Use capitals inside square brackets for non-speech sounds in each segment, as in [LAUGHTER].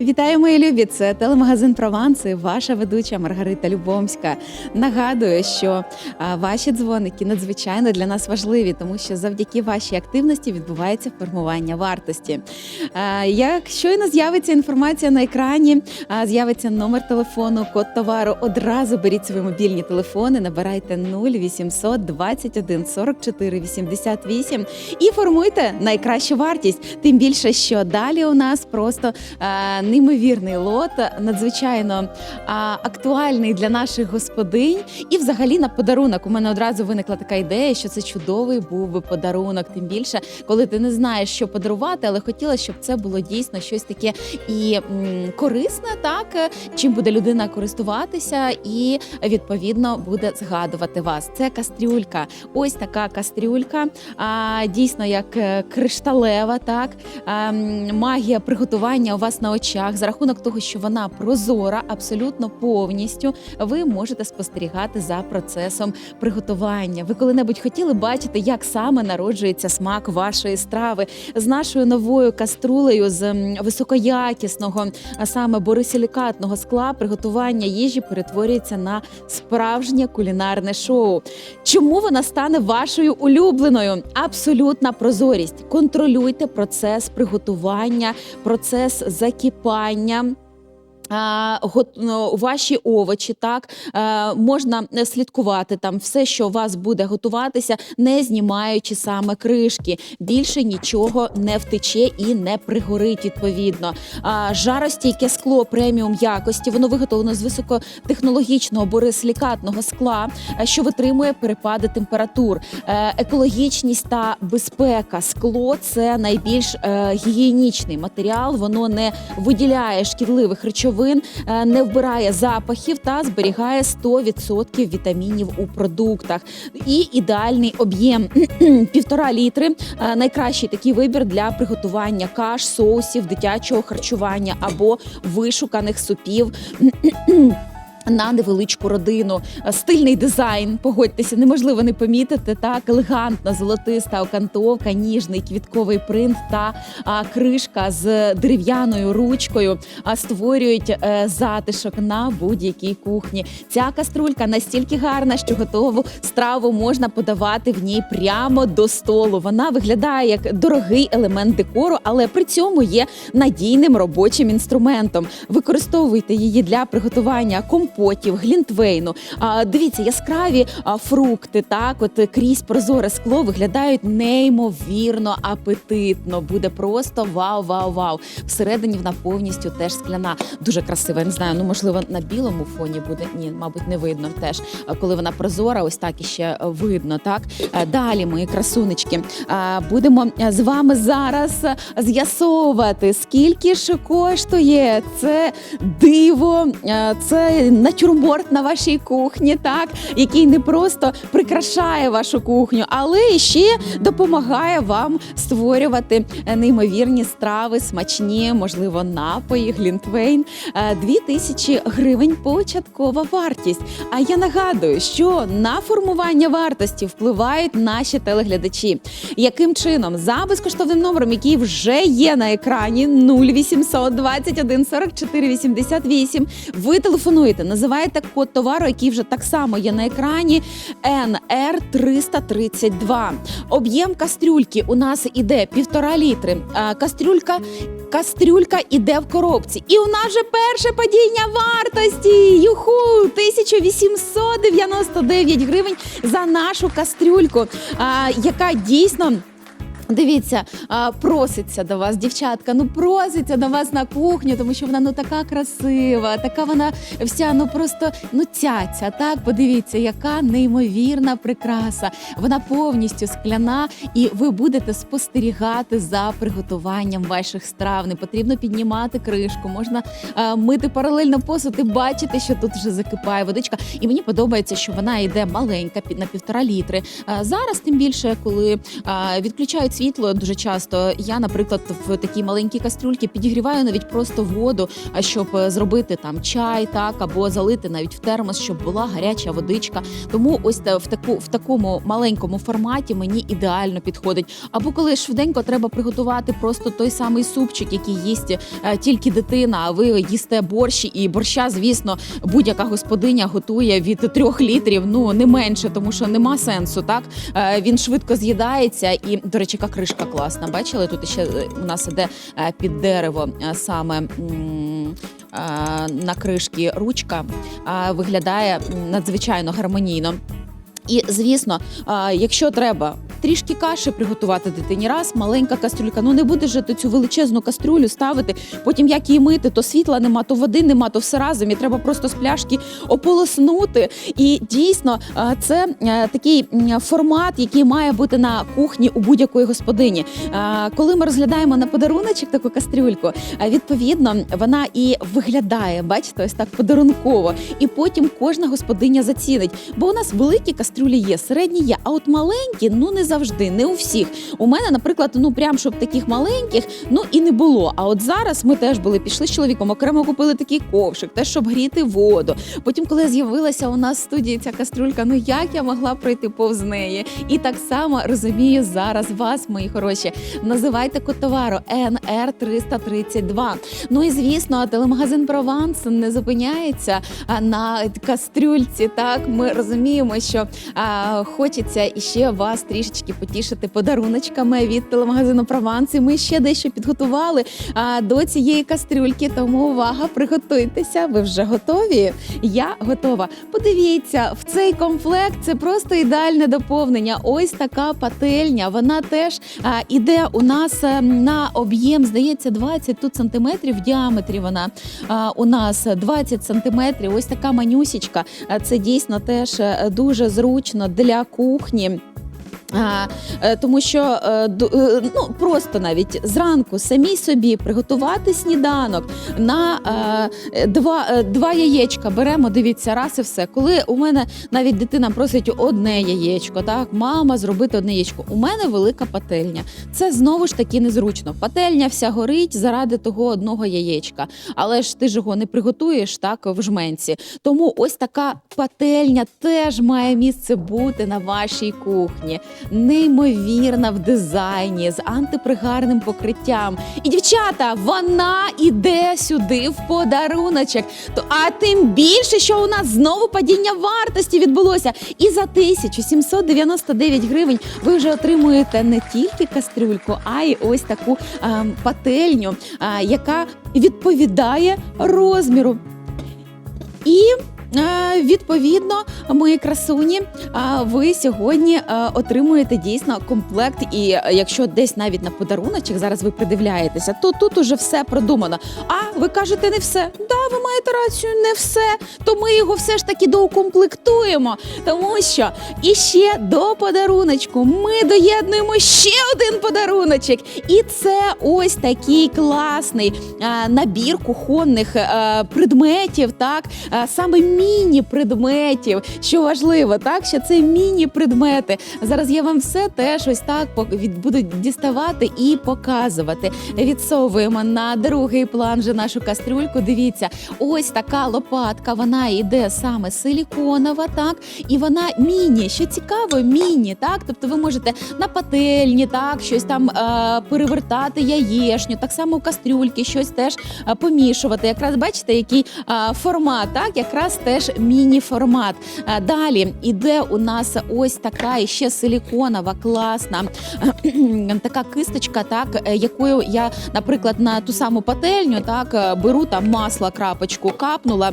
Вітаю, мої любі! Це телемагазин Прованс і ваша ведуча Маргарита Любомська. Нагадую, що ваші дзвоники надзвичайно для нас важливі, тому що завдяки вашій активності відбувається формування вартості. Як щойно з'явиться інформація на екрані, з'явиться номер телефону, код товару. Одразу беріть свої мобільні телефони, набирайте 0800 21 44 88 і формуйте найкращу вартість. Тим більше, що далі у нас просто неймовірний лот, надзвичайно актуальний для наших господинь. І взагалі на подарунок у мене одразу виникла така ідея, що це чудовий був би подарунок. Тим більше, коли ти не знаєш, що подарувати, але хотіла, щоб це було дійсно щось таке і корисне, так чим буде людина користуватися, і відповідно буде згадувати вас. Це кастрюлька. Ось така кастрюлька, а, дійсно як е, кришталева, так а, магія приготування у вас на очах за рахунок того, що вона прозора, абсолютно повністю. Ви можете спостерігати за процесом приготування. Ви коли-небудь хотіли бачити, як саме народжується смак вашої страви з нашою новою каструлею з високоякісного, а саме борисилікатного скла. Приготування їжі перетворюється на справжнє кулінарне шоу. Чому вона стане вашою улюбленою? Абсолютна прозорість. Контролюйте процес приготування, процес закипання. Ну, ваші овочі, так е, можна слідкувати там все, що у вас буде готуватися, не знімаючи саме кришки. Більше нічого не втече і не пригорить. Відповідно, жаростійке скло преміум якості. Воно виготовлено з високотехнологічного борисилікатного скла, е, що витримує перепади температур. Е, екологічність та безпека. Скло це найбільш гігієнічний матеріал. Воно не виділяє шкідливих речовин, е, не вбирає запахів та зберігає 100% вітамінів у продуктах. І ідеальний об'єм [CLEARS THROAT] півтора літри. Е, Найкращий такий вибір для приготування каш, соусів, дитячого харчування або вишуканих супів. [CLEARS THROAT] На невеличку родину, Е, стильний дизайн. Погодьтеся, неможливо не помітити. Так, елегантна золотиста окантовка, ніжний квітковий принт та а, кришка з дерев'яною ручкою а, створюють е, затишок на будь-якій кухні. Ця каструлька настільки гарна, що готову страву можна подавати в ній прямо до столу. Вона виглядає як дорогий елемент декору, але при цьому є надійним робочим інструментом. Використовуйте її для приготування компотів, глінтвейну. А, дивіться, яскраві фрукти, так, от крізь прозоре скло виглядають неймовірно апетитно. Буде просто вау, вау, вау. Всередині вона повністю теж скляна. Дуже красива. Я не знаю, ну можливо на білому фоні буде. Ні, мабуть, не видно теж. Коли вона прозора, ось так іще видно. Так далі, мої красунечки, будемо з вами зараз з'ясовувати, скільки ж коштує це диво, це натюрморт на вашій кухні, так який не просто прикрашає вашу кухню, але ще допомагає вам створювати е, неймовірні страви, смачні, можливо, напої, глінтвейн. Е, Дві тисячі гривень початкова вартість. А я нагадую, що на формування вартості впливають наші телеглядачі. Яким чином за безкоштовним номером, який вже є на екрані 0800 21 44 88, ви телефонуєте, називаєте код товару, який вже так само є на екрані NR 332. Об'єм кастрюльки у нас іде півтора літри. Кастрюлька кастрюлька іде в коробці. І у нас же перше падіння вартості. Юху! 1899 гривень за нашу кастрюльку, яка дійсно. Дивіться, проситься до вас, дівчатка. Ну проситься до вас на кухню, тому що вона ну така красива, така вона вся ну просто ну цяця. Так, подивіться, яка неймовірна прикраса. Вона повністю скляна, і ви будете спостерігати за приготуванням ваших страв. Не потрібно піднімати кришку, можна а, мити паралельно посуд і бачити, що тут вже закипає водичка. І мені подобається, що вона йде маленька під на півтора літри. А, зараз тим більше, коли а, відключаються світло дуже часто, я, наприклад, в такій маленькій кастрюльці підігріваю навіть просто воду, а щоб е, зробити там чай, так або залити навіть в термос, щоб була гаряча водичка. Тому ось в таку в такому маленькому форматі мені ідеально підходить. Або коли швиденько треба приготувати просто той самий супчик, який їсть е, тільки дитина, а ви їсте борщ і борща, звісно, будь-яка господиня готує від трьох літрів, ну не менше, тому що нема сенсу. Так Е, він швидко з'їдається, і до речі, яка кришка класна. Бачили, тут ще е, у нас іде е, під дерево е, саме. На кришки ручка виглядає надзвичайно гармонійно. І звісно, якщо треба трішки каші приготувати дитині раз, маленька кастрюлька. Ну не будеш же ти цю величезну кастрюлю ставити. Потім як її мити, то світла нема, то води нема, то все разом. І треба просто з пляшки ополоснути. І дійсно, це е, такий формат, який має бути на кухні у будь-якої господині. Коли ми розглядаємо на подаруночок таку кастрюльку, відповідно вона і виглядає, бачите, ось так подарунково. І потім кожна господиня зацінить. Бо у нас великі кастрюлі є, середні є, а от маленькі ну не завжди, не у всіх. У мене, наприклад, ну прям щоб таких маленьких, ну і не було. А от зараз ми теж були, пішли з чоловіком, окремо купили такий ковшик, теж щоб гріти воду. Потім, коли з'явилася у нас в студії ця кастрюлька, ну як я могла пройти повз неї? І так само розумію зараз вас, мої хороші. Називайте код товару НР 332. Ну і звісно, телемагазин Прованс не зупиняється на кастрюльці. Так ми розуміємо, що а, хочеться іще вас трішечки потішити подаруночками від телемагазину Прованс. Ми ще дещо підготували а, до цієї кастрюльки. Тому увага, приготуйтеся. Ви вже готові? Я готова. Подивіться, в цей комплект це просто ідеальне доповнення. Ось така пательня. Вона теж а, іде у нас е, на об'єм, здається, 20 тут сантиметрів в діаметрі. Вона а, у нас 20 сантиметрів. Ось така манюсічка. А, Це дійсно теж е, дуже зручно для кухні. Е, тому що е, е, ну просто навіть зранку самій собі приготувати сніданок на два, два яєчка беремо. Дивіться, раз і все. Коли у мене навіть дитина просить одне яєчко, так мама зробити одне яєчко. У мене велика пательня. Це знову ж таки незручно. Пательня вся горить заради того одного яєчка. Але ж ти ж його не приготуєш так в жменці. Тому ось така пательня теж має місце бути на вашій кухні. Неймовірна в дизайні з антипригарним покриттям. І дівчата, вона іде сюди в подаруночок. То а тим більше, що у нас знову падіння вартості відбулося. І за 1799 гривень ви вже отримуєте не тільки кастрюльку, а й ось таку а, пательню, а, яка відповідає розміру. І відповідно, мої красуні, ви сьогодні е, отримуєте дійсно комплект. І е, якщо десь навіть на подаруночок зараз ви придивляєтеся, то тут уже все продумано. А ви кажете, не все. Да, ви маєте рацію, не все. То ми його все ж таки доукомплектуємо. Тому що і ще до подаруночку ми доєднуємо ще один подаруночок. І це ось такий класний е, набір кухонних е, предметів, так е, саме міні-предметів, що важливо, так що це міні-предмети. Зараз я вам все теж ось так буду діставати і показувати. Відсовуємо на другий план вже нашу кастрюльку. Дивіться, ось така лопатка. Вона йде саме силіконова, так і вона міні. Що цікаво, міні, так. Тобто ви можете на пательні, так, щось там е, перевертати яєшню, так само кастрюльки, щось теж е, помішувати. Якраз бачите, який е, формат, так, якраз теж міні-формат. Е, Далі іде у нас ось така ще силіконова, класна така кисточка, так, е, якою я, наприклад, на ту саму пательню так е, беру там масло, крапочку, капнула.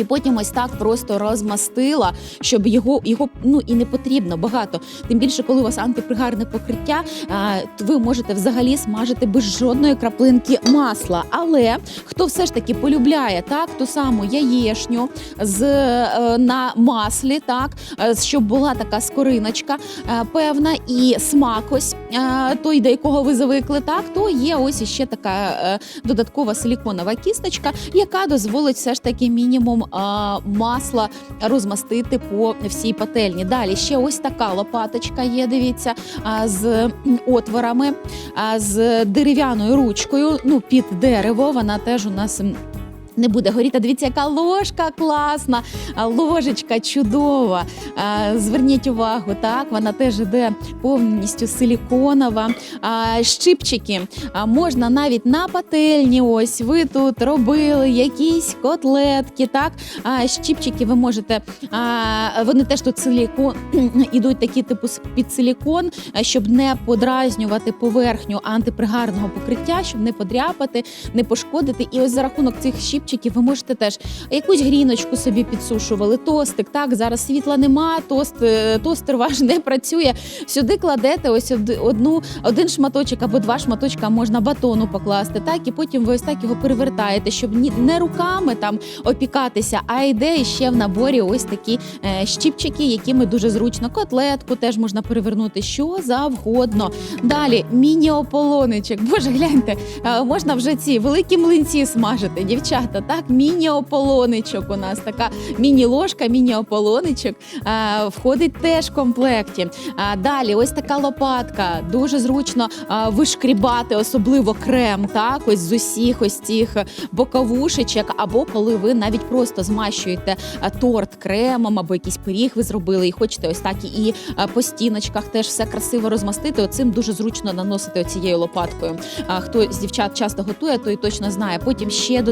І потім ось так просто розмастила, щоб його його ну і не потрібно багато. Тим більше, коли у вас антипригарне покриття, а, то ви можете взагалі смажити без жодної краплинки масла. Але хто все ж таки полюбляє так ту саму яєшню з е, на маслі, так е, щоб була така скориночка е, певна і смак ось той, до якого ви звикли, так то є ось іще така е, додаткова силіконова кісточка, яка дозволить все ж таки мінімум масла розмастити по всій пательні. Далі ще ось така лопаточка є. Дивіться, з отворами, з дерев'яною ручкою. Ну під дерево. Вона теж у нас. Не буде горіти. Дивіться, яка ложка класна, ложечка чудова. Зверніть увагу, так вона теж іде повністю силіконова. Щипчики можна навіть на пательні. Ось ви тут робили якісь котлетки. Так, щипчики ви можете. Вони теж тут силікон [CLEARS THROAT] ідуть такі типу під силікон, щоб не подразнювати поверхню антипригарного покриття, щоб не подряпати, не пошкодити. І ось за рахунок цих щипчиків ви можете теж якусь гріночку собі підсушували, тостик. Так зараз світла нема, тост, е, тостер ваш не працює. Сюди кладете ось одну, один шматочок або два шматочка можна батону покласти, так і потім ви ось так його перевертаєте, щоб не руками там опікатися, а йде ще в наборі ось такі е, щіпчики, якими дуже зручно. Котлетку теж можна перевернути, що завгодно. Далі міні-ополоничок. Боже, гляньте, е, можна вже ці великі млинці смажити, дівчата. Так, міні-ополоничок у нас така міні-ложка, міні-ополоничок е, входить теж в комплекті. А далі, ось така лопатка. Дуже зручно а, вишкрібати, особливо крем, так ось з усіх ось цих боковушечок, або коли ви навіть просто змащуєте а, торт кремом, або якийсь пиріг ви зробили, і хочете ось так і а, по стіночках теж все красиво розмастити. Оцим дуже зручно наносити оцією лопаткою. А, хто з дівчат часто готує, той точно знає. Потім ще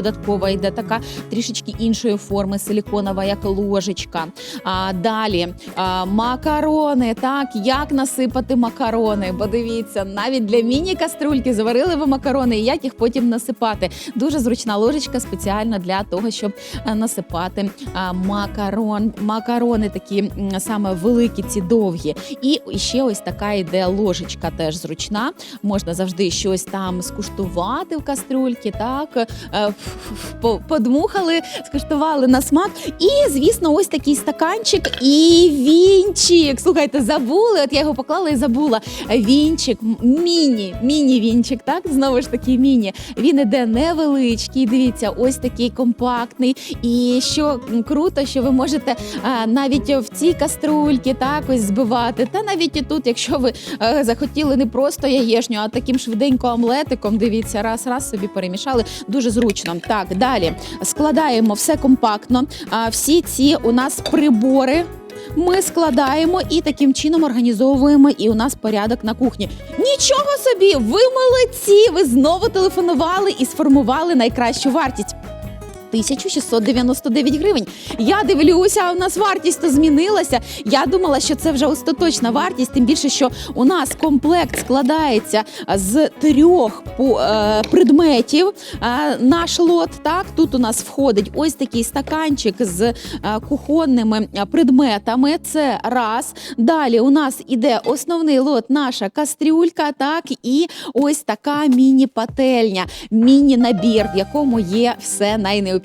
додаткова йде така трішечки іншої форми, силіконова, як ложечка. А далі а, макарони. Так, як насипати макарони? Бо дивіться, навіть для міні-каструльки заварили ви макарони, і як їх потім насипати. Дуже зручна ложечка спеціально для того, щоб е, насипати макарон. Макарони такі саме великі, ці довгі. І ще ось така йде ложечка, теж зручна. Можна завжди щось там скуштувати в каструльці. Так е, подмухали, скуштували на смак. І, звісно, ось такий стаканчик і вінчик. Слухайте, забули. От я його поклала і забула. Вінчик, міні, міні-вінчик, так? Знову ж таки, міні. Він іде невеличкий. Дивіться, ось такий компактний. І що круто, що ви можете а, навіть в цій каструльці так ось збивати. Та навіть і тут, якщо ви е, захотіли не просто яєшню, а таким швиденько омлетиком. Дивіться, раз, раз собі перемішали. Дуже зручно. Так, далі складаємо все компактно. Всі ці у нас прибори. Ми складаємо і таким чином організовуємо, і у нас порядок на кухні. Нічого собі! Ви молодці! Ви знову телефонували і сформували найкращу вартість. 1699 гривень. Я дивлюся, у нас вартість то змінилася. Я думала, що це вже остаточна вартість, тим більше, що у нас комплект складається з трьох е, предметів. Е, наш лот, так, тут у нас входить ось такий стаканчик з е, кухонними предметами. Це раз. Далі у нас іде основний лот, наша кастрюлька, так, і ось така міні-пательня, міні-набір, в якому є все найнеобхідніше.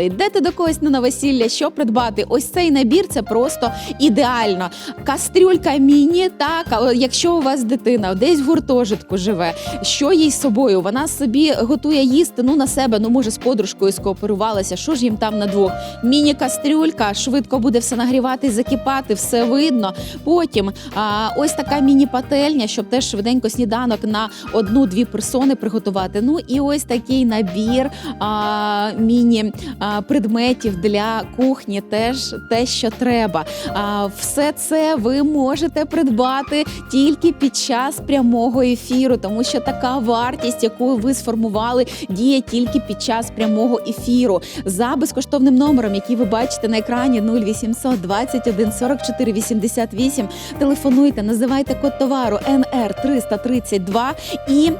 Йдете до когось на новосілля, що придбати? Ось цей набір це просто ідеально. Кастрюлька міні, так, якщо у вас дитина десь в гуртожитку живе, що їй з собою? Вона собі готує їсти ну на себе, ну може з подружкою скооперувалася. Що ж їм там на двох? Міні-кастрюлька, швидко буде все нагрівати, закипати, все видно. Потім а, ось така міні-пательня, щоб теж швиденько сніданок на одну-дві персони приготувати. Ну і ось такий набір а, міні а, предметів для кухні, теж те, що треба. А, все це ви можете придбати тільки під час прямого ефіру, тому що така вартість, яку ви сформували, діє тільки під час прямого ефіру. За безкоштовним номером, який ви бачите на екрані 0800 21 44 88, телефонуйте, називайте код товару НР 332 і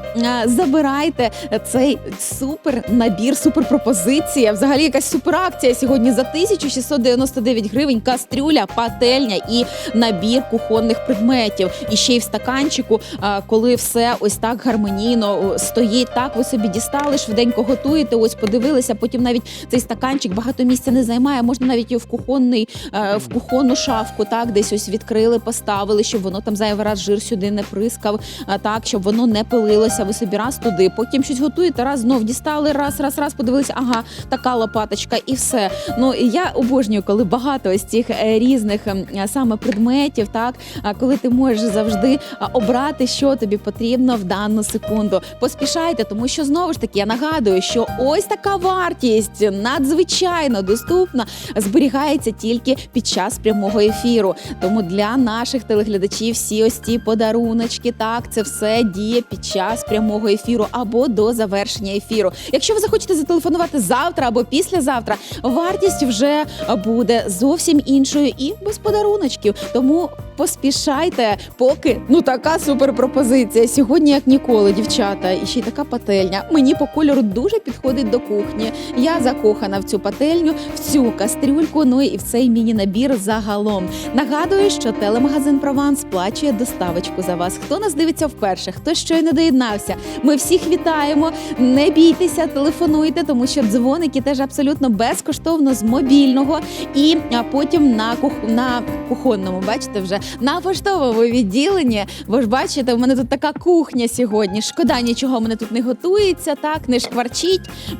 забирайте цей супер набір, супер пропозиція акція, взагалі якась суперакція сьогодні за 1699 гривень кастрюля, пательня і набір кухонних предметів. І ще й в стаканчику, коли все ось так гармонійно стоїть. Так, ви собі дістали, швиденько готуєте. Ось подивилися. Потім навіть цей стаканчик багато місця не займає. Можна навіть його в кухонний, е, в кухонну шафку, так десь ось відкрили, поставили, щоб воно там зайвий раз жир сюди не прискав, так щоб воно не пилилося. Ви собі раз туди, потім щось готуєте, раз знов дістали, раз, раз, раз подивилися. Ага, така лопаточка, і все. Ну я обожнюю, коли багато ось цих е, різних ем, е, саме предметів, так коли ти можеш завжди обрати, що тобі потрібно в дану секунду. Поспішайте, тому що знову ж таки я нагадую, що ось така вартість надзвичайно доступна, зберігається тільки під час прямого ефіру. Тому для наших телеглядачів всі ось ці подаруночки, так це все діє під час прямого ефіру або до завершення ефіру. Якщо ви захочете зателефонувати завтра або післязавтра, вартість вже буде зовсім іншою і без подаруночків. Тому поспішайте, поки ну така суперпропозиція. Сьогодні, як ніколи, дівчата, і ще й така пательня. Мені по кольору дуже підходить до кухні. Я закохана в цю пательню, в цю кастрюльку. Ну і в цей міні-набір загалом. Нагадую, що телемагазин Прованс сплачує доставочку за вас. Хто нас дивиться вперше, хто щойно доєднався. Ми всіх вітаємо. Не бійтеся, телефонуйте, тому що дзвоники теж абсолютно безкоштовно з мобільного. І потім на кух... на кухонному, бачите, вже на поштовому відділенні. Ви ж бачите, у мене тут така кухня сьогодні. Шкода, нічого мене тут не готується, так не шкварчить е,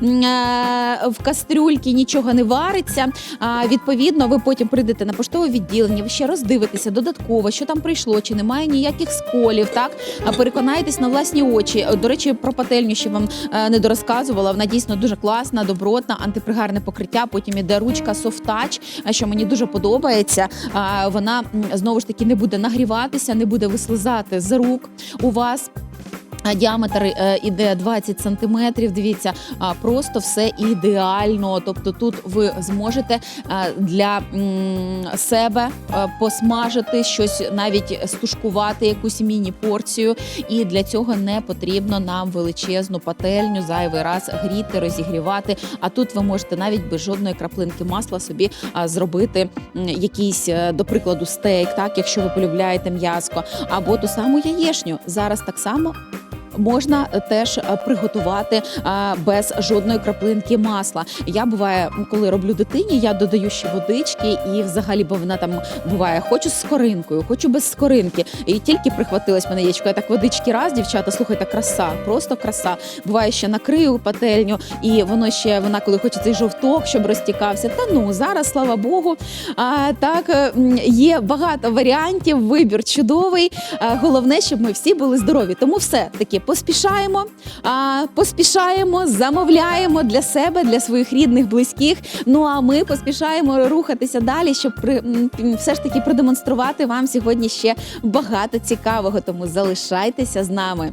в кастрюльки, нічого не вариться. Відповідно, ви потім прийдете на поштове відділення, ви ще роздивитеся додатково, що там прийшло, чи немає ніяких сколів. Так а переконайтесь на власні очі. До речі, про пательню ще вам е, не дорозказувала. Вона дійсно дуже класна, добротна, антипригарне покриття. Потім іде ручка Soft Touch, що мені дуже подобається. Вона знову ж таки не буде нагріватися, не буде вислизати з рук у вас. Діаметр е, іде 20 сантиметрів. Дивіться, просто все ідеально. Тобто тут ви зможете для себе посмажити щось, навіть стушкувати якусь міні-порцію. І для цього не потрібно нам величезну пательню зайвий раз гріти, розігрівати. А тут ви можете навіть без жодної краплинки масла собі зробити якийсь, е, до прикладу, стейк, так якщо ви полюбляєте м'яско, або ту саму яєшню. Зараз так само можна теж е, приготувати е, без жодної краплинки масла. Я буває, коли роблю дитині, я додаю ще водички, і взагалі, бо вона там буває, хочу з скоринкою, хочу без скоринки. І тільки прихватилась мене яєчко. Я так водички раз, дівчата, слухайте, краса, просто краса. Буває ще накрию пательню, і воно ще вона, коли хоче цей жовток, щоб розтікався. Та ну зараз, слава Богу, а, так е, є багато варіантів. Вибір чудовий. Головне, щоб ми всі були здорові. Тому все таки поспішаємо, а, поспішаємо, замовляємо для себе, для своїх рідних, близьких. Ну а ми поспішаємо рухатися далі, щоб при все ж таки продемонструвати вам сьогодні ще багато цікавого. Тому залишайтеся з нами.